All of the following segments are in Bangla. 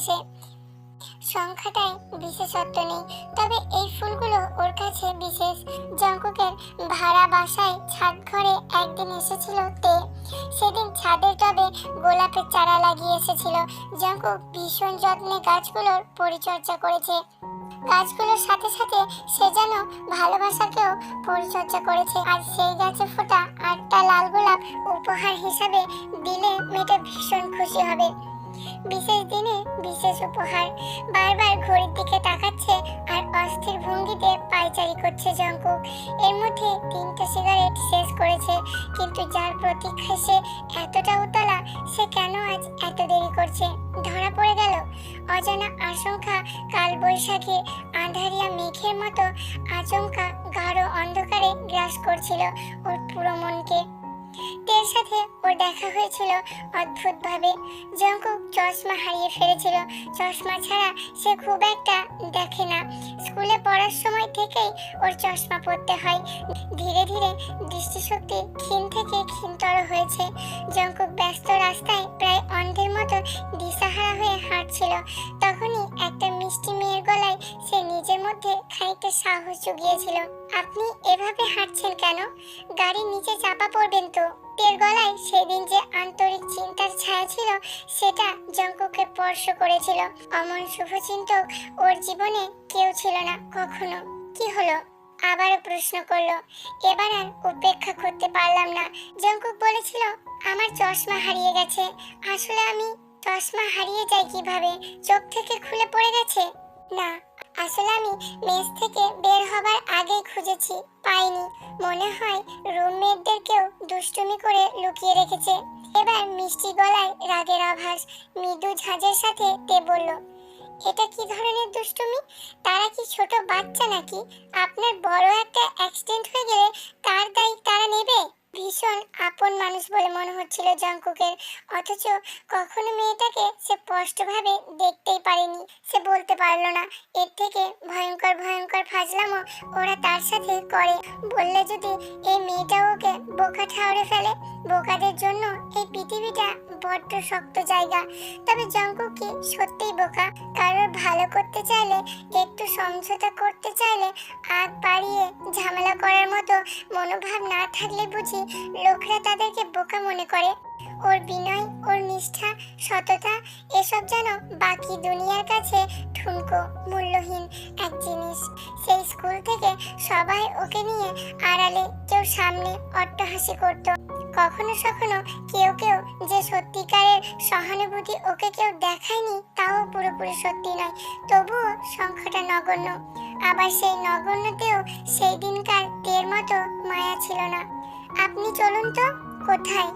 সে সংখ্যাটায় বিশেষত্ব নেই। তবে এই ফুলগুলো ওর কাছে বিশেষ। জঙ্কুকের ভাড়া বাসায় ছাদ ঘরে একদিন এসেছিল তে। সেদিন ছাদের টবে গোলাপের চারা লাগিয়ে এসেছিল। জঙ্কুক ভীষণ যত্নে গাছগুলোর পরিচর্যা করেছে। গাছগুলোর সাথে সাথে সে যেন ভালোবাসাকেও পরিচর্যা করেছে। আর সেই গাছে ফোটা আটটা লাল গোলাপ উপহার হিসাবে দিলে মেয়েটা ভীষণ খুশি হবে। বিশেষ দিনে বিশেষ উপহার। বারবার ঘড়ির দিকে তাকাচ্ছে আর অস্থির ভঙ্গিতে পায়চারি করছে জঙ্কুক। এর মধ্যে তিনটে সিগারেট শেষ করেছে, কিন্তু যার প্রতীক্ষায় সে এতটা উতলা, সে কেন আজ এত দেরি করছে? ধরা পড়ে গেল। অজানা আশঙ্কা কাল বৈশাখী আঁধারিয়া মেঘের মতো আচমকা গাঢ় অন্ধকারে গ্রাস করছিল ওর পুরো মনকে। তের সাথে ওর দেখা হয়েছিল অদ্ভুতভাবে। জঙ্কুক চশমা হারিয়ে ফেলেছিল। চশমা ছাড়া সে খুব একটা দেখে না। স্কুলে পড়ার সময় থেকেই ওর চশমা পরতে হয়। ধীরে ধীরে দৃষ্টিশক্তি ক্ষীণ থেকে ক্ষীণতর হয়েছে। জঙ্কুক ব্যস্ত রাস্তায় প্রায় অন্ধের মতো দিশাহারা হয়ে হাঁটছিল। তখনই একটা মিষ্টি মেয়ের গলায় সে নিজের মধ্যে খানিকটা সাহস জুগিয়েছিল। আপনি এভাবে হাঁটছেন কেন? গাড়ির নিচে চাপা পড়বেন তো। তের গলায় সেদিন যে আন্তরিক চিন্তার ছায়া ছিল, সেটা জঙ্কুকে স্পর্শ করেছিল। অমন শুভচিন্তক ওর জীবনে কেউ ছিল না, কখনো। কি হলো? আবারও প্রশ্ন করল। এবার আর উপেক্ষা করতে পারলাম না। জঙ্কুক বলেছিল, আমার চশমা হারিয়ে গেছে। আসলে আমি চশমা হারিয়ে যায় কীভাবে? চোখ থেকে খুলে পড়ে গেছে? না, আসলে আমি মেস থেকে বের হবার আগেই খুঁজেছি, পাইনি। মনে হয় রুমমেটদেরকেও দুষ্টুমি করে লুকিয়ে রেখেছে। এবার মিষ্টি গলায় রাগের আভাস মৃদু ঝাঁঝের সাথে তে বলল, এটা কি ধরনের দুষ্টুমি? তারা কি ছোট বাচ্চা নাকি? আপনার বড় একটা অ্যাক্সিডেন্ট হয়ে গেলে তার দায়ী তারা নেবে? ভীষণ আপন মানুষ বলে মনে হচ্ছিল জঙ্কুকের। অথচ কখনো মেয়েটাকে সে স্পষ্টভাবে দেখতেই পারেনি। সে বলতে পারল না। এর থেকে ভয়ঙ্কর ভয়ঙ্কর ফাজলামো ওরা তার সাথে করে। বললে যদি এই মেয়েটা ওকে বোকা ঠাউরে ফেলে, বোকাদের জন্য এই পৃথিবীটা বড্ড শক্ত জায়গা। তবে জঙ্কুক কি সত্যিই বোকা? কারোর ভালো করতে চাইলে, একটু সমঝোতা করতে চাইলে, আগ বাড়িয়ে ঝামেলা করার মতো মনোভাব না থাকলে বুঝি লোকরা তাদেরকে বোকা মনে করে। ওর বিনয়, ওর নিষ্ঠা, সততা, এসব যেন বাকি দুনিয়ার কাছে ঠুনকো মূল্যহীন এক জিনিস। সেই স্কুল থেকে সবাই ওকে নিয়ে আড়ালে কেউ সামনে অট্টহাসি করত। কখনো সখনো কেউ কেউ যে সত্যিকারের সহানুভূতি ওকে কেউ দেখায়নি, তাও পুরোপুরি সত্যি নয়। তবুও সংখ্যাটা নগণ্য। আবার সেই নগণ্যতেও সেই দিনকার তের মতো মায়া ছিল না। আপনি চলুন তো। কোথায়?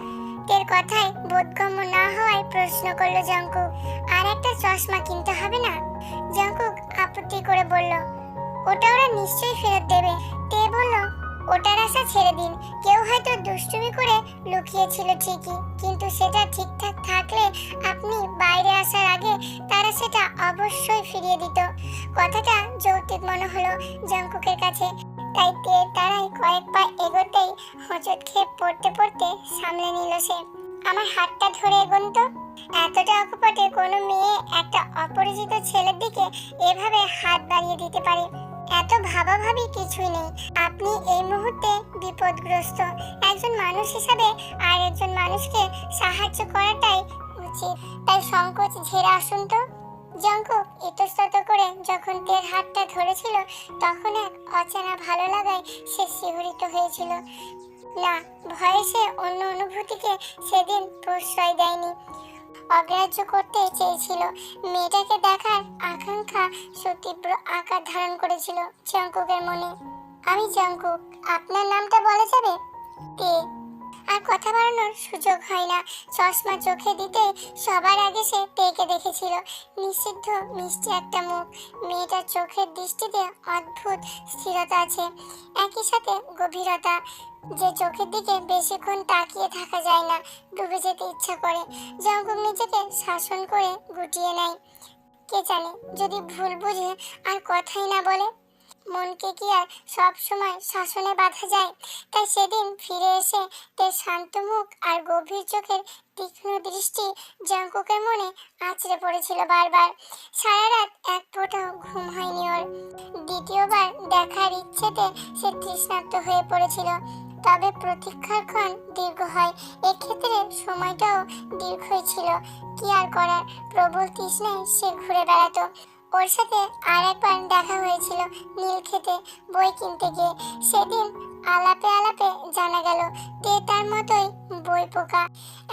তের কথায় বোধগম্য না হওয়ায় প্রশ্ন করল জঙ্কুক আর একটা চশমা কিনতে হবে না? জঙ্কুক আপত্তি করে বলল, ওটা ওরা নিশ্চয়ই ফেরত দেবে। তে বলল, ওটার আশা ছেড়ে দিন। কেউ হয়তো দুষ্টুমি করে লুকিয়েছিল ঠিকই, কিন্তু সেটা ঠিকঠাক থাকলে আপনি বাইরে আসার আগে তারা সেটা অবশ্যই ফিরিয়ে দিত। কথাটা যৌক্তিক মনে হলো জঙ্কুকের কাছে। তাই তে তারাই কয়েক পা এগোতেই হোঁচট খেয়ে পড়তে পড়তে সামলে নিল সে। আমার হাতটা ধরে এগোন তো। এতটা অকপটে কোনো মেয়ে একটা অপরিচিত ছেলের দিকে এভাবে হাত বাড়িয়ে দিতে পারে। এত ভাবাভাবি কিছুই নেই। আপনি এই মুহূর্তে বিপদগ্রস্ত। একজন মানুষ হিসাবে আর একজন মানুষকে সাহায্য করাটাই উচিত। তাই সংকোচ ঝেড়ে আসুন তো। জঙ্কুক ইতস্তত করে যখন তের হাতটা ধরেছিল, তখন এক অচেনা ভালো লাগায় সে শিহরিত হয়েছিল। না, ভয়ে সে অন্য অনুভূতিকে সেদিন প্রশ্রয় দেয়নি। অগ্রাহ্য করতে চেয়েছিল। মেয়েটাকে দেখার আকাঙ্ক্ষা সুতীব্র আকার ধারণ করেছিল জঙ্কুকের মনে। আমি জঙ্কুক, আপনার নামটা বলা যাবে? কথা বাড়ানোর সুযোগ হয় না। চশমা চোখে দিতে সবার আগে সে তেকে দেখেছিল। নিষিদ্ধ মিষ্টি একটা মুখ। মেয়েটার চোখের দৃষ্টিতে অদ্ভুত স্থিরতা আছে। একই সাথে গভীরতা। যে চোখের দিকে বেশিক্ষণ তাকিয়ে থাকা যায় না, ডুবে যেতে ইচ্ছা করে। জঙ্কুক নিজেকে শাসন করে গুটিয়ে নেয়। কে জানে, যদি ভুল বুঝে আর কথাই না বলে মনকে কি আর সব সময় শাসনে বাঁধা যায়? তাই সেদিন ফিরে এসে তার শান্ত মুখ আর গভীর চোখের তীক্ষ্ণ দৃষ্টি জঙ্কুকের মনে আছড়ে পড়েছিল বারবার। সারা রাত এক ফোঁটাও ঘুম হয়নি ওর। দ্বিতীয়বার দেখার ইচ্ছেতে সে তৃষ্ণার্ত হয়ে পড়েছিল। তবে প্রতীক্ষার ক্ষণ দীর্ঘ হয়। এক্ষেত্রে সময়টাও দীর্ঘই ছিল। কি আর করার? প্রবল তৃষ্ণায় সে ঘুরে বেড়াতো। ওর সাথে আর একবার দেখা হয়েছিল নীল খেতে বই কিনতে গিয়ে। সেদিন আলাপে আলাপে জানা গেল তে তার মতোই বই পোকা।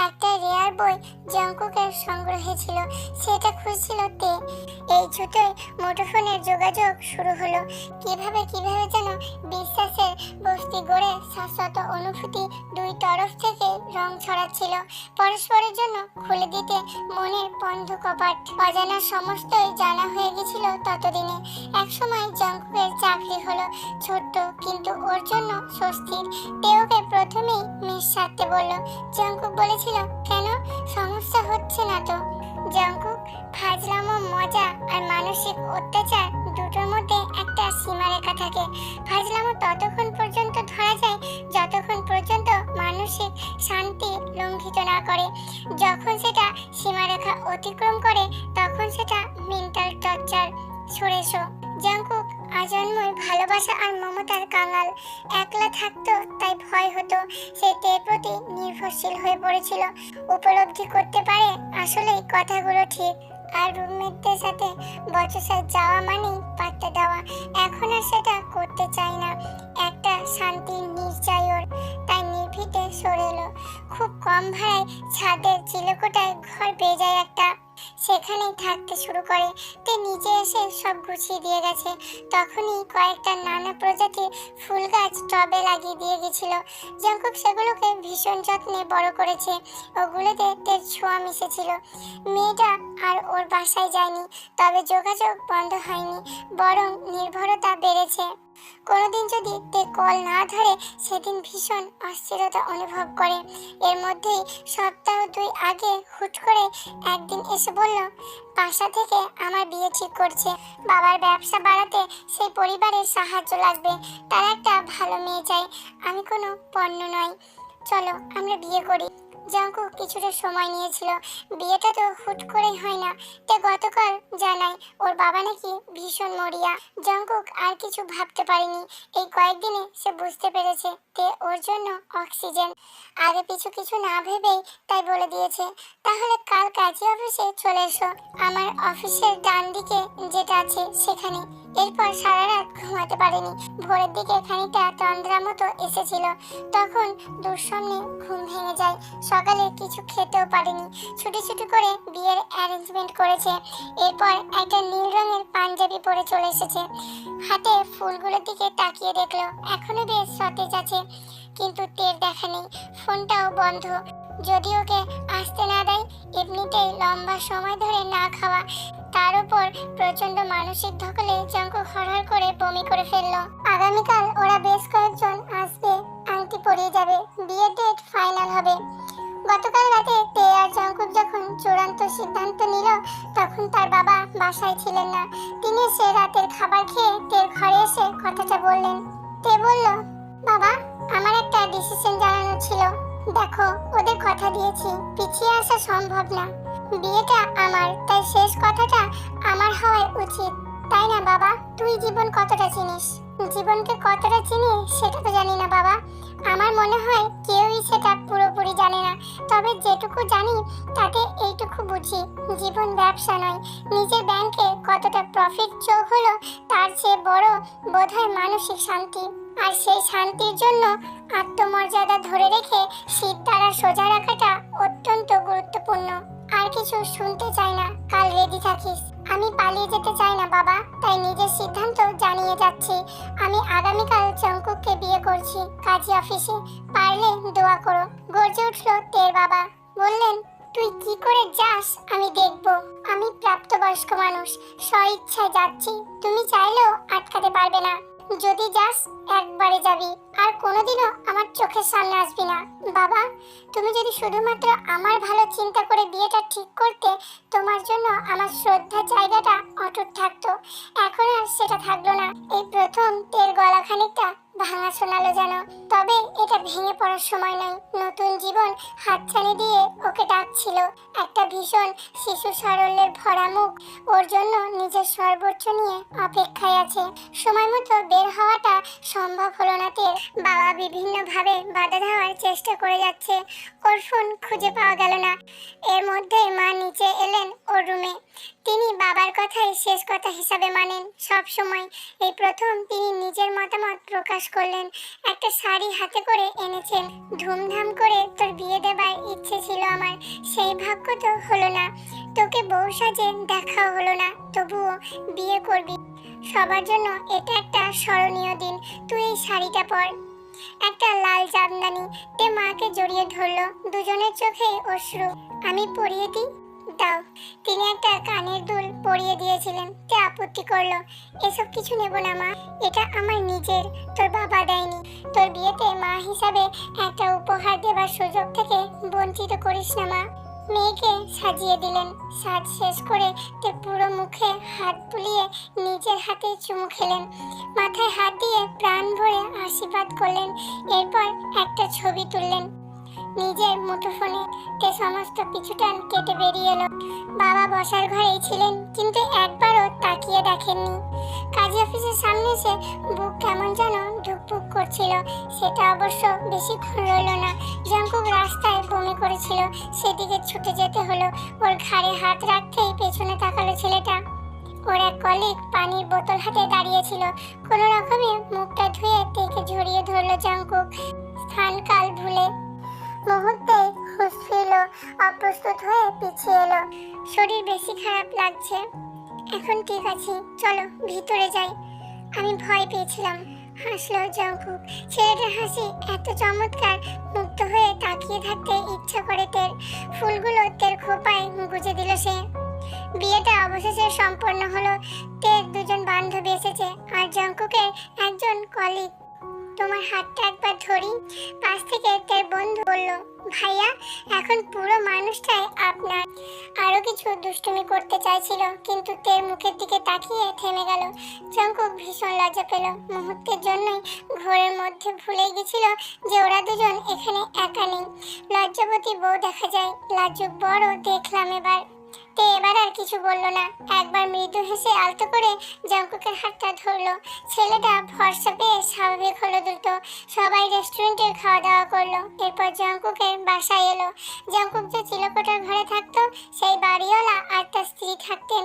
একটা রেয়ার বই জঙ্কুকের সংগ্রহে ছিল, সেটা খুঁজছিল তে। এই ছুটোয় মুঠোফোনের যোগাযোগ শুরু হলো। কীভাবে কীভাবে যেন বিশ্বাসের বস্তি গড়ে শাশ্বত অনুভূতি দুই তরফ থেকে রং ছড়াচ্ছিল। পরস্পরের জন্য খুলে দিতে মনের বন্ধ কপাট। অজানা সমস্তই জানা হয়ে গেছিল ততদিনে। একসময় জঙ্কুকের চাকরি হলো ছোট্ট, কিন্তু ওর জন্য স্বস্তির। তেওকে প্রথমেই মিস সারতে বলল, জঙ্কুক বলেছিল, কেন? সমস্যা হচ্ছে না তো। জঙ্কুক, ফাজলামো, মজা আর মানসিক অত্যাচার দুটোর মধ্যে একটা সীমারেখা থাকে। ফাজলামো ততক্ষণ পর্যন্ত ধরা যায়, যতক্ষণ পর্যন্ত মানসিক শান্তি লঙ্ঘিত না করে। যখন সেটা সীমারেখা অতিক্রম করে, তখন সেটা মেন্টাল টর্চার সরে এসো। জাঙ্কুক আজন্ময় ভালোবাসা আর মমতার কাঙাল। একলা থাকতো, তাই ভয় হতো। সে তের প্রতি নির্ভরশীল হয়ে পড়েছিল। উপলব্ধি করতে পারে আসলেই কথাগুলো ঠিক। আর রুমমেটদের সাথে বচসায় যাওয়া মানেই পাত্তা দেওয়া। এখন আর সেটা করতে চায় না। একটা শান্তির নির্যায় ওর। তাই নির্ভীতে সরে এলো। খুব কম ভাড়ায় ছাদের চিলেকোটায় ঘর পেয়ে যায় একটা। সেখানেই থাকতে শুরু করে। তে নিজে এসে সব গুছিয়ে দিয়ে গেছে। তখনই কয়েকটা নানা প্রজাতির ফুল গাছ টবে লাগিয়ে দিয়ে গেছিল। জঙ্কুক সেগুলোকে ভীষণ যত্নে বড় করেছে। ওগুলোতে তের ছোঁয়া মিশেছিল। মেয়েটা আর ওর বাসায় যায়নি, তবে যোগাযোগ বন্ধ হয়নি, বরং নির্ভরতা বেড়েছে। কোনোদিন যদি তে কল না ধরে, সেদিন ভীষণ অস্থিরতা অনুভব করে। এর মধ্যেই সপ্তাহ দুই আগে হুট করে একদিন এসে বলল, বাসা থেকে আমার বিয়ে ঠিক করছে। বাবার ব্যবসা বাড়াতে সেই পরিবারের সাহায্য লাগবে। তার একটা ভালো মেয়ে চাই। আমি কোনো পণ্য নয়। চলো আমরা বিয়ে করি। জঙ্কু কিছুটা সময় নিয়েছিল। বিয়েটা তো হুট করেই হয় না। তে গতকাল জানাই ওর বাবা নাকি ভীষণ মরিয়া। জঙ্কুক আর কিছু ভাবতে পারেনি। এই কয়েকদিনে সে বুঝতে পেরেছে তে ওর জন্য অক্সিজেন। আগে পিছু কিছু না ভেবেই তাই বলে দিয়েছে, তাহলে কাল কাজী অফিসে চলে এসো। আমার অফিসের ডান দিকে যেটা আছে সেখানে। এরপর সারা রাত ঘুমাতে পারেনি। ভোরের দিকে খানিকটা তন্দ্রা মতো এসেছিল। তখন দুঃস্বপ্নে ঘুম ভেঙে যায়। সকালে কিছু খেতেও পারেনি। ছুটি ছুটি করে বিয়ের অ্যারেঞ্জমেন্ট করেছে। এরপর একটা নীল রঙের পাঞ্জাবি পরে চলে এসেছে। হাতে ফুলগুলোর দিকে তাকিয়ে দেখল, এখনও বেশ সতেজ আছে। কিন্তু তের দেখা নেই। ফোনটাও বন্ধ। যদি ওকে আসতে না দেয়, এমনিতেই লম্বা সময় ধরে না খাওয়া, তার উপর প্রচণ্ড মানসিক ধকলে জঙ্কু হরহর করে বমি করে ফেলল। আগামীকাল ওরা বেশ কয়েকজন আসবে, আংটি পরিয়ে যাবে, বিয়ের ডেট ফাইনাল হবে। গতকাল রাতে তে আর জঙ্কুক যখন চূড়ান্ত সিদ্ধান্ত নিল, তখন তার বাবা বাসায় ছিলেন না। তিনি সে রাতের খাবার খেয়ে তের ঘরে এসে কথাটা বললেন। তে বলল, বাবা, আমার একটা ডিসিশন জানানো ছিল। দেখো, ওদের কথা দিয়েছি। পিছিয়ে আসা সম্ভব না। বিয়েটা আমার, তাই শেষ কথাটা আমার হওয়াই উচিত। তাই না, বাবা? তুই জীবন কতটা চিনিস? জীবনকে কতটা চিনি, সেটা তো জানি না, বাবা। আমার মনে হয় কেউই সেটা পুরোপুরি জানে না। তবে যেটুকু জানি, তাতে এইটুকু বুঝি, জীবন ব্যবসা নয়। নিজের ব্যাংকে কতটা প্রফিট চোখ হলো, তার চেয়ে বড় বোধহয় মানসিক শান্তি। আর সেই শান্তির জন্য আত্মমর্যাদা ধরে রেখে শীত দ্বারা সোজা রাখাটা অত্যন্ত গুরুত্বপূর্ণ। আর কিছু শুনতে চাই না, কাল রেডি থাকিস। আমি পালিয়ে যেতে চাই না, বাবা। তাই নিজের সিদ্ধান্ত জানিয়ে যাচ্ছি। আমি আগামীকাল চঙ্কুককে বিয়ে করছি, কাজী অফিসে। পারলে দোয়া করো। গর্জে উঠল তের বাবা। বললেন, তুই কি করে যাস, আমি দেখব। আমি প্রাপ্তবয়স্ক মানুষ, স্ব ইচ্ছায় যাচ্ছি। তুমি চাইলেও আটকাতে পারবে না। যদি যাস, একবারে যাবি। আর কোনোদিনও আমার চোখের সামনে আসবি না। বাবা, তুমি যদি শুধুমাত্র আমার ভালো চিন্তা করে বিয়েটা ঠিক করতে, তোমার জন্য আমার শ্রদ্ধার জায়গাটা অটুট থাকতো। এখন আর সেটা থাকল না। এই প্রথম তের গলা খানিকটা ভাঙা শোনালো যেন। তবে এটা ভেঙে পড়ার সময় নয় নতুন জীবন হাতছানি দিয়ে ওকে ডাকছিল। একটা ভীষণ শিশু সারল্যের ভরা মুখ ওর জন্য নিজের সর্বোচ্চ নিয়ে অপেক্ষায় আছে। সময় মতো বের হওয়াটা সম্ভব হলো না তের। বাবা বিভিন্নভাবে বাধা দেওয়ার চেষ্টা করে যাচ্ছে। ওর ফোন খুঁজে পাওয়া গেল না। এর মধ্যেই মা নিচে এলেন ওর রুমে। তিনি বাবার কথাই শেষ কথা হিসাবে মানেন। সব সময় এই প্রথম তিনি নিজের মতামত প্রকাশ করলেন। একটা শাড়ি হাতে করে এনেছেন। ধুমধাম করে তোর বিয়ে দেবার ইচ্ছে ছিল আমার। সেই ভাগ্য তো হলো না। তোকে বউ সাজে দেখা হলো না। তবুও বিয়ে করবি। সবার জন্য এটা একটা স্মরণীয় দিন। তুই এই শাড়িটা পর। একটা লাল জামদানি। তে মাকে জড়িয়ে ধরলো। দুজনের চোখে অশ্রু। আমি পরিয়ে দিই। দাও। তিনি একটা কানের দুল পরিয়ে দিয়েছিলেন। তে আপত্তি করল? এসব কিছু নেব না, মা। এটা আমার নিজের। তোর বাবা দেয়নি। তোর বিয়েতে মা হিসাবে একটা উপহার দেবার সুযোগ থেকে বঞ্চিত করিস না, মা। মেয়েকে সাজিয়ে দিলেন। সাজ শেষ করে তে পুরো মুখে হাত বুলিয়ে নিজের হাতে চুমু খেলেন। মাথায় হাত দিয়ে প্রাণ ভরে আশীর্বাদ করলেন। এরপর একটা ছবি তুললেন। নিজের মুঠোফোনে তে সমস্ত কিছুটা কেটে বেরিয়ে এলো। বাবা বসার ঘরেই ছিলেন, কিন্তু একবারও তাকিয়ে দেখেননি। কাজী অফিসের সামনে এসে বুক কেমন যেন ধুকপুক করছিল, সেটা অবশ্য বেশিক্ষণ রইল না। জঙ্কুক রাস্তায় বমি করেছিল, সেদিকে ছুটে যেতে হলো। ওর ঘাড়ে হাত রাখতেই পেছনে তাকালো ছেলেটা। ওর এক কলিগ পানির বোতল হাতে দাঁড়িয়েছিল। কোনো রকমে মুখটা ধুয়ে তেকে ঝরিয়ে ধরলো জঙ্কুক। স্থান কাল ভুলে মুহূর্তে হুঁশ ফিরল, অপ্রস্তুত হয়ে পিছিয়ে এলো। শরীর বেশি খারাপ লাগছে। এখন ঠিক আছি, চলো ভিতরে যাই। আমি ভয় পেয়েছিলাম। হাসলো জঙ্কুক। ছেলেটার হাসি এত চমৎকার মুক্ত হয়ে তাকিয়ে থাকতে ইচ্ছা করে তের। ফুলগুলো তের খোপায় গুজে দিল সে। বিয়েটা অবশেষে সম্পন্ন হলো। তের দুজন বান্ধবী এসেছে, আর জঙ্কুকের একজন কলিগ। তোমার হাতটা একবার ধরি। পাশ থেকে তের বন্ধু বলল, ভাইয়া, এখন পুরো মানুষটাই আপনার। আরও কিছু দুষ্টুমি করতে চাইছিল, কিন্তু তের মুখের দিকে তাকিয়ে থেমে গেল। জঙ্কুক ভীষণ লজ্জা পেল। মুহূর্তের জন্যই ঘোরের মধ্যে ভুলে গেছিল যে ওরা দুজন এখানে একা নেই। লজ্জাবতী বউ দেখা যায়, লাজুক বড় দেখলাম এবার। তে এবার আর কিছু বলল না। একবার মৃদু হেসে আলতো করে জঙ্কুকের হাতটা ধরলো। ছেলেটা ভরসা পেয়ে স্বাভাবিক হলো দ্রুত সবাই রেস্টুরেন্টে খাওয়া দাওয়া করল। এরপর জঙ্কুকের বাসায় এলো। জঙ্কুক যে চিলকোটার ঘরে থাকতো, সেই বাড়িওয়ালা আর তার স্ত্রী থাকতেন।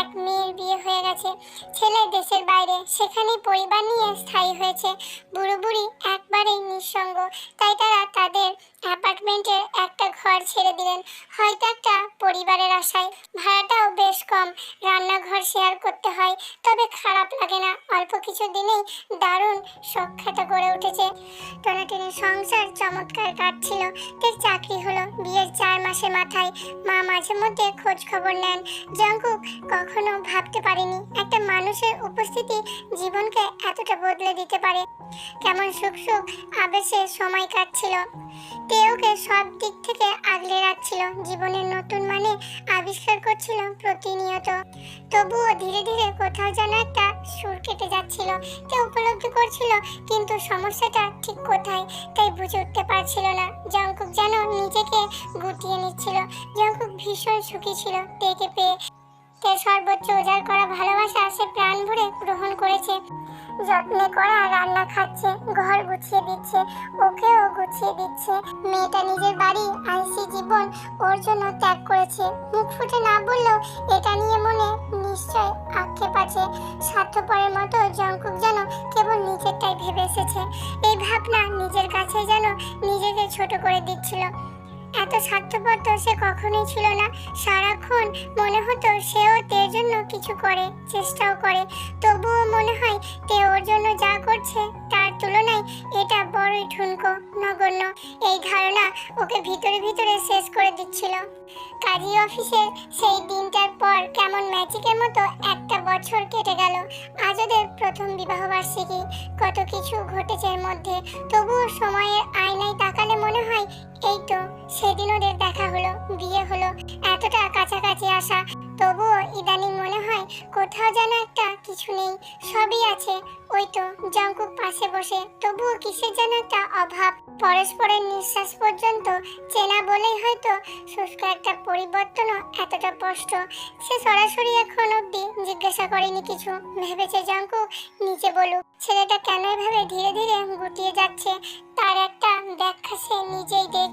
এক মেয়ের বিয়ে হয়ে গেছে। ছেলে দেশের বাইরে, সেখানেই পরিবার নিয়ে স্থায়ী হয়েছে। বুড়ো বুড়ি একবারেই নিঃসঙ্গ। তাই তারা তাদের অ্যাপার্টমেন্টের একটা ঘর ছেড়ে দিলেন। হয়তো একটা পরিবারের আশায়। ভাড়াটাও বেশ কম। রান্নাঘর শেয়ার করতে হয়। তবে খারাপ লাগে না। অল্প কিছু দিনেই দারুণ সখ্যাত গড়ে উঠেছে। টোনাটিনের সংসার চমৎকার কাটছিল। তার চাকরি হলো বিয়ের চার মাসের মাথায়। মা মাঝে মধ্যে খোঁজ খবর নেন। জঙ্কুক কখনো ভাবতে পারেনি একটা মানুষের উপস্থিতি জীবনকে এতটা বদলে দিতে পারে। কেমন সুখ সুখ আবেশে সময় কাটছিল। তেওকে সব দিক থেকে আগলে রাখছিল। জীবনের নতুন মানে করছিল প্রতিনিয়ত। তবুও ধীরে ধীরে কোথাও যেন একটা সুর কেটে যাচ্ছিল। তে উপলব্ধি করছিল, কিন্তু সমস্যাটা ঠিক কোথায়? তাই বুঝে উঠতে পারছিল না। জঙ্কুক যেন নিজেকে গুটিয়ে নিচ্ছিল। জঙ্কুক ভীষণ সুখী ছিল, দেখে পেয়ে। তে সর্বোচ্চ উজাড় করা ভালোবাসা সে প্রাণ ভরে গ্রহণ করেছে। যত্নে করা রান্না খাচ্ছে, ঘর গুছিয়ে দিচ্ছে, ওকেও গুছিয়ে দিচ্ছে। মেয়েটা নিজের বাড়ি, আইসি জীবন ওর জন্য ত্যাগ করেছে। মুখ ফুটে না বললেও এটা নিয়ে মনে নিশ্চয় আক্ষেপ আছে। স্বার্থপরের মতো জঙ্কুক যেন কেবল নিজেরটাই ভেবে এসেছে। এই ভাবনা নিজের কাছে যেন নিজেকে ছোট করে দিচ্ছিল। এত স্বার্থপর তো সে কখনোই ছিল না। সারাক্ষণ মনে হতো সেও তের জন্য কিছু করে, চেষ্টাও করে। তবুও মনে হয় তে ওর জন্য যা করছে তার তুলনায় এটা বড়ই ঠুনকো, নগণ্য। এই ধারণা ওকে ভিতরে ভিতরে শেষ করে দিচ্ছিল। কাজী অফিসের সেই দিনটার পর কেমন ম্যাজিকের মতো একটা বছর কেটে গেল। আজ ওদের প্রথম বিবাহ বার্ষিকী কত কিছু ঘটেছে এর মধ্যে। তবুও সময়ের আয়নায় তাকালে মনে হয়, এই তো, সেদিন ওদের দেখা হলো, বিয়ে হলো। এতটা কাছাকাছি আসা তবুও ইদানিং মনে হয় কোথাও যেন একটা কিছু নেই, সবই আছে। ওই তো জঙ্কুক পাশে বসে, তবুও কিসের যেন একটা অভাব। পরস্পরের নিঃশ্বাস পর্যন্ত চেনা বলেই হয়তো শুষ্ক একটা পরিবর্তনও এতটা স্পষ্ট। সে সরাসরি এখন অব্দি জিজ্ঞাসা করেনি কিছু। ভেবেছে জঙ্কুক নিচে বলুক, ছেলেটা কেন এভাবে ধীরে ধীরে গুটিয়ে যাচ্ছে? তার একটা ব্যাখ্যা সে নিজেই দেখ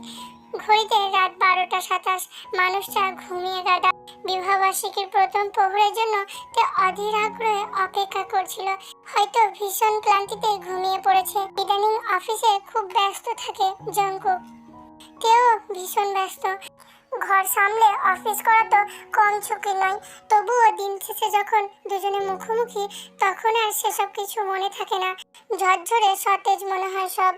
ঘড়িতে রাত বারোটা সাতাশ। মানুষটা ঘুমিয়ে গাদা বিবাহবার্ষিকীর প্রথম প্রহরের জন্য তে অধীর আগ্রহে অপেক্ষা করছিল। হয়তো ভীষণ ক্লান্তিতে ঘুমিয়ে পড়েছে। ইদানিং অফিসে খুব ব্যস্ত থাকে জঙ্কুক তেও ভীষণ ব্যস্ত। ঘর সামলে অফিস করা তো কম ঝুঁকি নয়। তবুও দিন শেষে যখন দুজনে মুখোমুখি, তখন আর সেসব কিছু মনে থাকে না। ঝরঝরে সতেজ মনে হয় সব।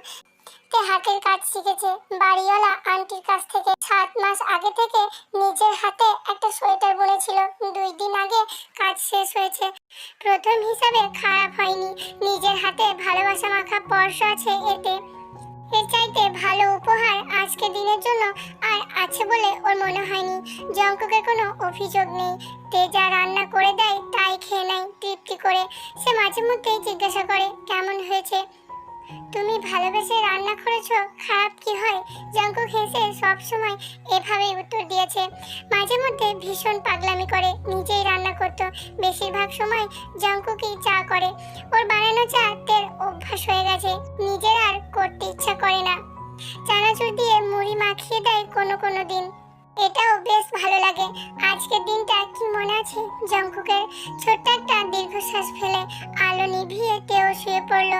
তে হাতের কাজ শিখেছে? বাড়িওয়ালা আন্টির কাছ থেকে সাত মাস আগে থেকে নিজের হাতে একটা সোয়েটার বুনেছিল। দুই দিন আগে কাজ শেষ হয়েছে। প্রথম হিসাবে খারাপ হয়নি। নিজের হাতে ভালোবাসা মাখা পর্স আছে এতে। এর চাইতে ভালো উপহার আজকে দিনের জন্য আর আছে বলে ওর মনে হয়নি। জঙ্কুকের কোনো অভিযোগ নেই। তে যা রান্না করে দেয় তাই খেয়ে নেয় তৃপ্তি করে। সে মাঝে মধ্যেই জিজ্ঞাসা করে, কেমন হয়েছে? তুমি ভালোবেসে রান্না করেছ? খারাপ কি হয়? জঙ্কুক হেসে সব সময় এভাবেই উত্তর দিয়েছে। মাঝে মধ্যে ভীষণ পাগলামি করে, নিজেই রান্না করত। বেশিরভাগ সময় জঙ্কুকই চা করে। ওর বানানো চা তের অভ্যাস হয়ে গেছে। নিজের আর করতে ইচ্ছা করে না। চানাচুর দিয়ে মুড়ি মাখিয়ে দেয় কোনো কোনো দিন। এটাও বেশ ভালো লাগে। আজকের দিনটা কি মনে আছে? জঙ্কুকের ছোট্ট একটা দীর্ঘশ্বাস ফেলে আলো নিভিয়ে তেও শুয়ে পড়ল।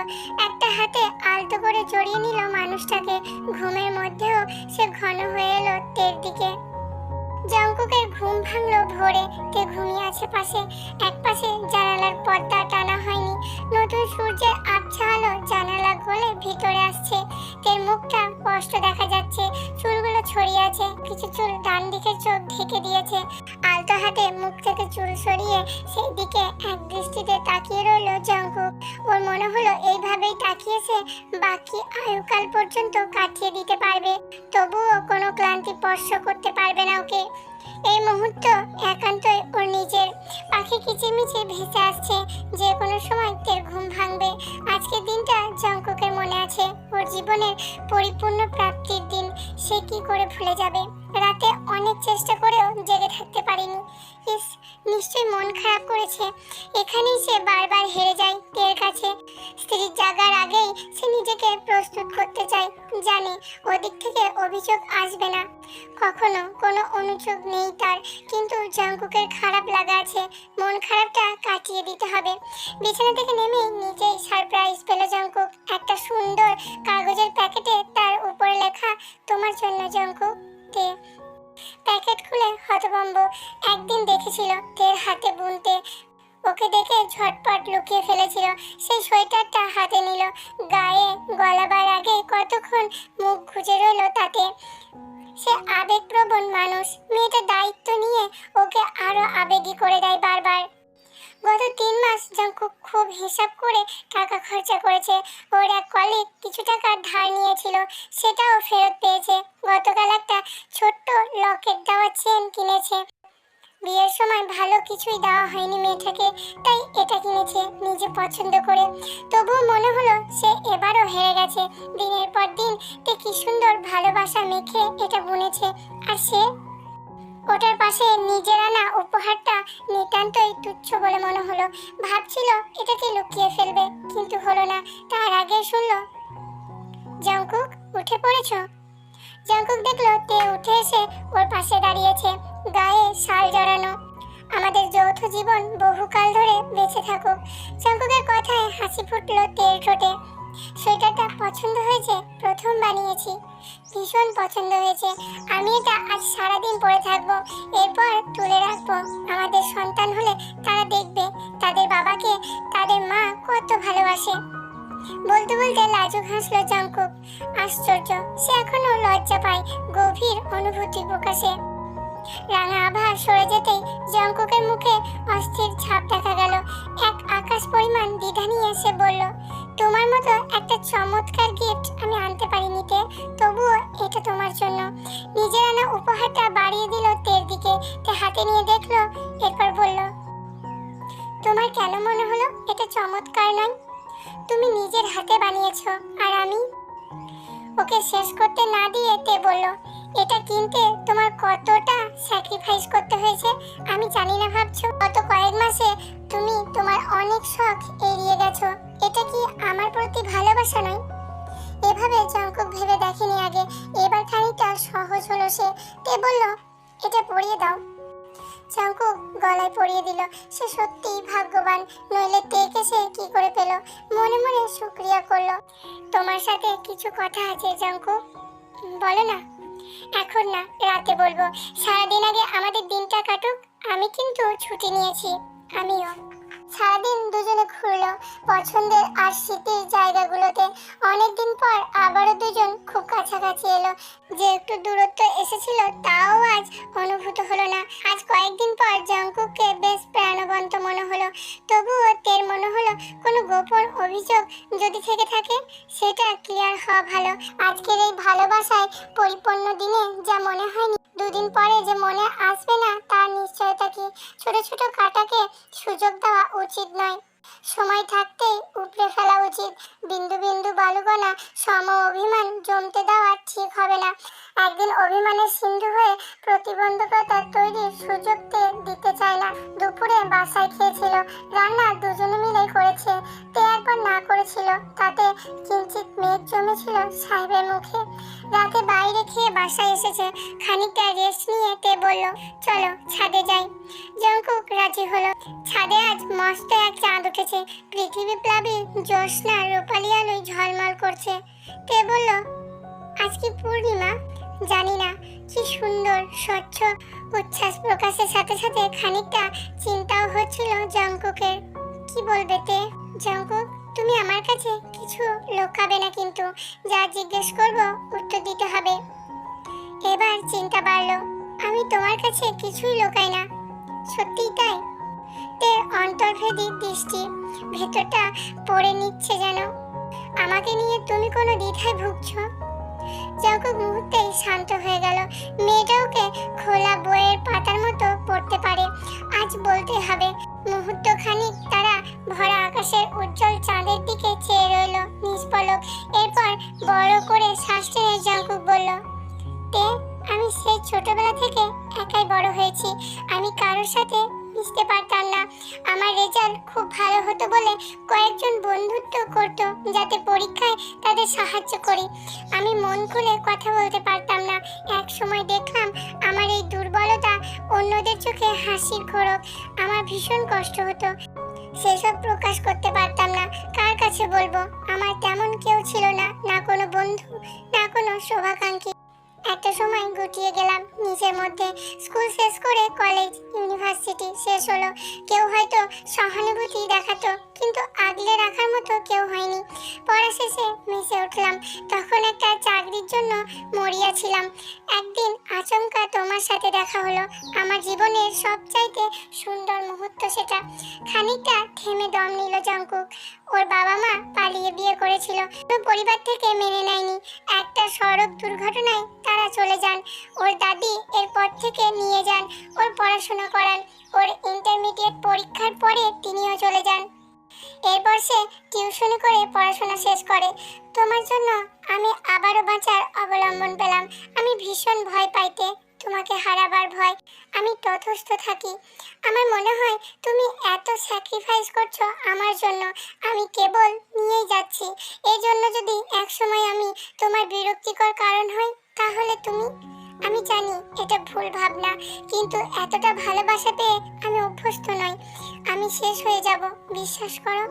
একটা হাতে আলতো করে জড়িয়ে নিল মানুষটাকে। ঘুমের মধ্যেও সে ঘন হয়ে এলো তের দিকে। ঘুম ভাঙলো ভোরে। তে ঘুমিয়ে আছে পাশে? এক পাশে জানালার পর্দা টানা হয়নি। নতুন সূর্যের আবছা আলো জানালা গলে ভিতরে আসছে। তের মুখটা স্পষ্ট দেখা যাচ্ছে। চুলগুলো ছড়িয়ে আছে। কিছু চুল ডান দিকের চোখ ঢেকে দিয়েছে। আলতো হাতে মুখ থেকে চুল সরিয়ে সেই দিকে এক দৃষ্টিতে তাকিয়ে রইল জঙ্কুক। ওর মনে হলো এইভাবেই তাকিয়েছে। বাকি আয়ুকাল পর্যন্ত কাটিয়ে দিতে পারবে। তবুও কোনো ক্লান্তি স্পর্শ করতে পারবে না ওকে। এই মুহূর্ত একান্তই ওর নিজের। পাখি কিচিমিচি ভেসে আসছে, যে কোনো সময় তের ঘুম ভাঙবে। আজকের দিনটা জঙ্কুকের মনে আছে, ওর জীবনের পরিপূর্ণ প্রাপ্তির দিন, সে কি করে ভুলে যাবে? রাতে অনেক চেষ্টা করেও জেগে থাকতে পারিনি। ইস, নিশ্চয়ই মন খারাপ করেছে। এখানেই সে বারবার হেরে যায় তের কাছে। স্ত্রীর জাগার আগেই সে নিজেকে প্রস্তুত করতে চায়, জানে ওদিক থেকে অভিযোগ আসবে না। কখনো কোনো অনুযোগ নেই তার, কিন্তু জঙ্কুকের খারাপ লাগা আছে। মন খারাপটা কাটিয়ে দিতে হবে। বিছানা থেকে নেমে নিজেই সারপ্রাইজ পেল জঙ্কুক একটা সুন্দর কাগজের প্যাকেটে তার উপরে লেখা, তোমার জন্য জঙ্কুক তে প্যাকেট খুলে হতভম্ব একদিন দেখেছিল তের হাতে বুনতে। ওকে দেখে ঝটপট লুকিয়ে ফেলেছিল। সেই সোয়েটারটা হাতে নিল। গায়ে গলাবার আগে কতক্ষণ মুখ খুঁজে রইল তাতে। সে আবেগপ্রবণ মানুষ। মেয়েটা দায়িত্ব নিয়ে ওকে আরও আবেগী করে দেয় বারবার। গত তিন মাস জঙ্কুক খুব হিসাব করে টাকা খরচা করেছে। ওর এক কলিগ কিছু টাকা ধার নিয়েছিল, সেটাও ফেরত পেয়েছে। গতকাল একটা ছোট্ট লকেট দেওয়া চেন কিনেছে। বিয়ের সময় ভালো কিছুই দেওয়া হয়নি মেয়েটাকে, তাই এটা কিনেছে নিজে পছন্দ করে। তবুও মনে হলো সে এবারও হেরে গেছে। দিনের পর দিন, তে কি সুন্দর ভালোবাসা মেখে এটা বুনেছে। আর সে ওটার পাশে নিজের আনা উপহারটা নিতান্তই তুচ্ছ বলে মনে হলো। ভাবছিল এটাকে লুকিয়ে ফেলবে, কিন্তু হলো না। তার আগে শুনলো জঙ্কুক উঠে পড়েছ? জঙ্কুক দেখল, তে উঠে এসে ওর পাশে দাঁড়িয়েছে, গায়ে শাল জড়ানো। আমাদের যৌথ জীবন বহুকাল ধরে বেঁচে থাকুক। জঙ্কুকের কথায় হাসি ফুটলো তের ঠোঁটে। সোয়েটারটা পছন্দ হয়েছে, প্রথম বানিয়েছি। ভীষণ পছন্দ হয়েছে। আমি এটা আজ সারাদিন পরে থাকব। এরপর তুলে রাখব। আমাদের সন্তান হলে তারা দেখবে, তাদের বাবাকে, তাদের মা কত ভালোবাসে। বলতে বলতে লাজুক হাসলো জঙ্কুক আশ্চর্য, সে এখনও লজ্জা পায়, গভীর অনুভূতি প্রকাশে। রাঙা আভা সরে যেতেই জঙ্কুকের মুখে অস্থির ছাপ দেখা গেল। এক আকাশ পরিমাণ দ্বিধা নিয়ে সে বলল, তোমার মতো একটা চমৎকার গিফট আমি আনতে পারিনি তে, তবুও এটা তোমার জন্য। নিজের আনা উপহারটা বাড়িয়ে দিল তের দিকে। তে হাতে নিয়ে দেখল, এরপর বলল, তোমার কেন মনে হলো এটা চমৎকার নয়? তুমি নিজের হাতে বানিয়েছো, আর আমি ওকে শেষ করতে না দিয়ে তে বলল এটা কিনতে তোমার কতটা স্যাক্রিফাইস করতে হয়েছে আমি জানি না ভাবছ। গত কয়েক মাসে তুমি তোমার অনেক শখ এড়িয়ে গেছো। এটা কি আমার প্রতি ভালোবাসা নয়? এভাবে জঙ্কুক ভেবে দেখেনি আগে। এবার খানিকটা সহজ হলো সে। তে বলল, এটা পরিয়ে দাও। জঙ্কুক গলায় পরিয়ে দিল। সে সত্যিই ভাগ্যবান, নইলে তেকে সে কি করে পেল। মনে মনে শুক্রিয়া করল। তোমার সাথে কিছু কথা আছে জঙ্কুক। বলো না। এখন না রাতে বলব সারাদিন আগে আমাদের দিনটা কাটুক আমি কিন্তু ছুটি নিয়েছি আমিও। সারাদিন দুজনে ঘুরলো। পছন্দের আর স্মৃতির জায়গাগুলোতে অনেকদিন পর আবারও দুজন খুব কাছাকাছি এলো। যে একটু দূরত্ব এসেছিল, তাও আজ অনুভূত হলো না। আজ কয়েকদিন পর জঙ্কুককে বেশ প্রাণবন্ত মনে হলো। তবুও তের মনে হলো, কোনো গোপন অভিযোগ যদি থেকে থাকে, সেটা ক্লিয়ার হওয়া ভালো। আজকের এই ভালোবাসায় পরিপূর্ণ দিনে যা মনে হয়নি দুদিন পরে যে মনে আসবে না, তার নিশ্চয়তা কি ছোট ছোট কাটাকে সুযোগ দেওয়া উচিত নয়? সময় থাকতেই উপড়ে ফেলা উচিত। বিন্দু বিন্দু বালুকণা সম অভিমান জমতে দেওয়া ঠিক হবে না। একদিন অভিমানের সিন্ধু হয়ে প্রতিবন্ধকতা তৈরির সুযোগতে দিতে চায় না। দুপুরে বাসায় খেয়েছিল। রান্না দুজনে মিলে করেছে। তে একবার না করেছিল, তাতে কিঞ্চিত মেঘ জমেছিল সাহেবের মুখে। রাতে বাইরে খেয়ে বাসায় এসেছে। খানিকটা রেস্ট নিয়ে তে বলল, চলো, ছাদে যাই। জঙ্কুক রাজি হলো। ছাদে আজ মস্ত এক চাঁদ উঠেছে। পৃথিবী প্লাবী জ্যোৎস্না রূপালি আলোয় ঝলমল করছে। তে বলল, আজ কি পূর্ণিমা? জানি না। কি সুন্দর, স্বচ্ছ উচ্ছ্বাস প্রকাশের সাথে সাথে খানিকটা চিন্তাও হচ্ছিল জঙ্কুকের কি বলবে তে? জঙ্কুক তুমি আমার কাছে কিছু লোকাবে না কিন্তু, যা জিজ্ঞেস করব উত্তর দিতে হবে। এবার চিন্তা বাড়লো, আমি তোমার কাছে কিছুই লোকাই না। সত্যিই তাই? তে অন্তর্ভেদী দৃষ্টি, ভেতরটা পড়ে নিচ্ছে যেন। আমাকে নিয়ে তুমি কোনো দ্বিধায় ভুগছো? জঙ্কুক মুহূর্তেই শান্ত হয়ে গেল। মেয়েটা ওকে খোলা বইয়ের পাতার মতো পড়তে পারে। আজ বলতে হবে মুহূর্ত খানিক তারা ভরা আকাশের উজ্জ্বল চাঁদের দিকে চেয়ে রইল নিষ্পলক এরপর বড় করে শ্বাস টেনে জঙ্কুক বলল, তে, আমি সেই ছোটবেলা থেকে একাই বড় হয়েছি। আমি কারোর সাথে মিশতে পারতাম না। আমার রেজাল্ট খুব ভালো হতো বলে কয়েকজন বন্ধুত্ব করত যাতে পরীক্ষায় তাদের সাহায্য করি। আমি মন খুলে কথা বলতে পারতাম না। এক সময় দেখলাম আমার এই দুর্বলতা অন্যদের চোখে হাসির খোরক। আমার ভীষণ কষ্ট হতো। সেসব প্রকাশ করতে পারতাম না। কার কাছে বলব? আমার তেমন কেউ ছিল না। না কোনো বন্ধু, না কোনো শোভাকাঙ্ক্ষী। একটা সময় গুটিয়ে গেলাম। নিজের মধ্যে স্কুল শেষ করে কলেজ, ইউনিভার্সিটি শেষ হলো। কেউ হয়তো সহানুভূতি দেখাতো, কিন্তু আগলে রাখার মতো কেউ হয়নি। পড়া শেষে মিশে উঠলাম। তখন একটা চাকরির জন্য মরিয়া ছিলাম। একদিন আচমকা তোমার সাথে দেখা হলো। আমার জীবনের সবচাইতে সুন্দর মুহূর্ত সেটা। খানিকটা থেমে দম নিল জঙ্কুক ওর বাবা মা পালিয়ে বিয়ে করেছিল তো পরিবার থেকে মেনে নেয়নি। একটা সড়ক দুর্ঘটনায় তারা চলে যান। ওর দাদি এরপর থেকে নিয়ে যান, ওর পড়াশোনা করান। ওর ইন্টারমিডিয়েট পরীক্ষার পরে তিনিও চলে যান। এরপর সে টিউশনি করে পড়াশোনা শেষ করে। তোমার জন্য আমি আবারও বাঁচার অবলম্বন পেলাম। আমি ভীষণ ভয় পাইতে তোমাকে হারাবার ভয়। আমি তথস্থ থাকি। আমার মনে হয় তুমি এত স্যাক্রিফাইস করছ আমার জন্য। আমি কেবল নিয়েই যাচ্ছি। এই জন্য যদি একসময় আমি তোমার বিরক্তিকর কারণ হই, তাহলে তুমি? আমি জানি এটা ভুল ভাবনা, কিন্তু এতটা ভালোবাসা পেয়ে আমি অভ্যস্ত নই। আমি শেষ হয়ে যাব, বিশ্বাস করো।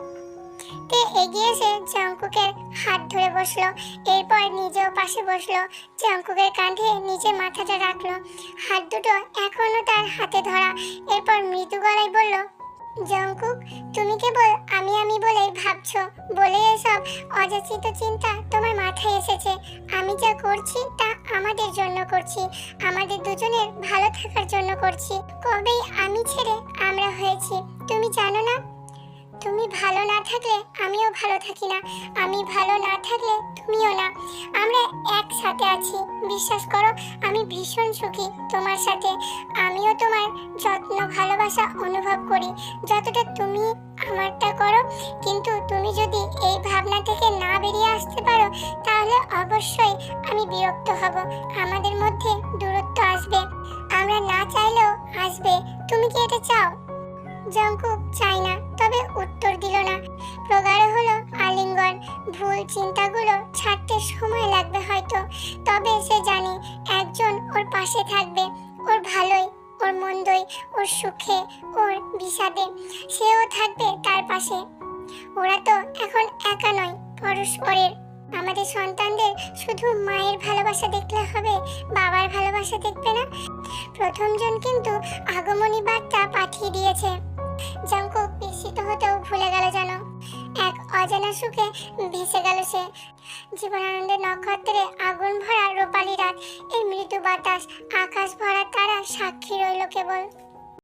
তে এগিয়ে এসে জঙ্কুকের হাত বসল। এরপর নিজেও পাশে বসল জঙ্কুকের কাঁধে নিজে মাথাটা রাখল। হাত দুটো এখনও তার হাতে ধরা। এরপর মৃদু গলায় বলল, জঙ্কুক, তুমি কেবল আমি আমি বলেই ভাবছ বলে এসব অযাচিত চিন্তা তোমার মাথায় এসেছে। আমি যা করছি তা আমাদের জন্য করছি। আমাদের দুজনের ভালো থাকার জন্য করছি। কবেই আমি ছেড়ে আমরা হয়েছি। তুমি জানো না তুমি ভালো না থাকলে আমিও ভালো থাকি না। আমি ভালো না থাকলে তুমিও না। আমরা একসাথে আছি, বিশ্বাস করো, আমি ভীষণ সুখী তোমার সাথে। আমিও তোমার যত্ন, ভালোবাসা অনুভব করি। যতটা তুমি আমারটা করো, কিন্তু তুমি যদি এই ভাবনা থেকে না বেরিয়ে আসতে পারো, তাহলে অবশ্যই আমি বিরক্ত হব। আমাদের মধ্যে দূরত্ব আসবে। আমরা না চাইলেও আসবে। তুমি কি এটা চাও? জঙ্কুক চাই না তবে উত্তর দিল না। প্রগাঢ় হলো আলিঙ্গন। ভুল চিন্তাগুলো ছাড়তে সময় লাগবে হয়তো। তবে সে জানে একজন ওর পাশে থাকবে। ওর ভালোই, ওর মন্দই, ওর সুখে, ওর বিষাদে। সেও থাকবে তার পাশে। ওরা তো এখন একা নয়, পরস্পরের। আমাদের সন্তানদের শুধু মায়ের ভালোবাসা দেখলে হবে, বাবার ভালোবাসা দেখবে না। প্রথমজন কিন্তু আগমনী বার্তা পাঠিয়ে দিয়েছে। জঙ্কুক বিস্মিত হতেও ভুলে গেল যেন। এক অজানা সুখে ভেসে গেল সে। জীবনানন্দের নক্ষত্রে আগুন ভরা রূপালী রাত, এই মৃদু বাতাস, আকাশ ভরা তারা সাক্ষী রইল কেবল।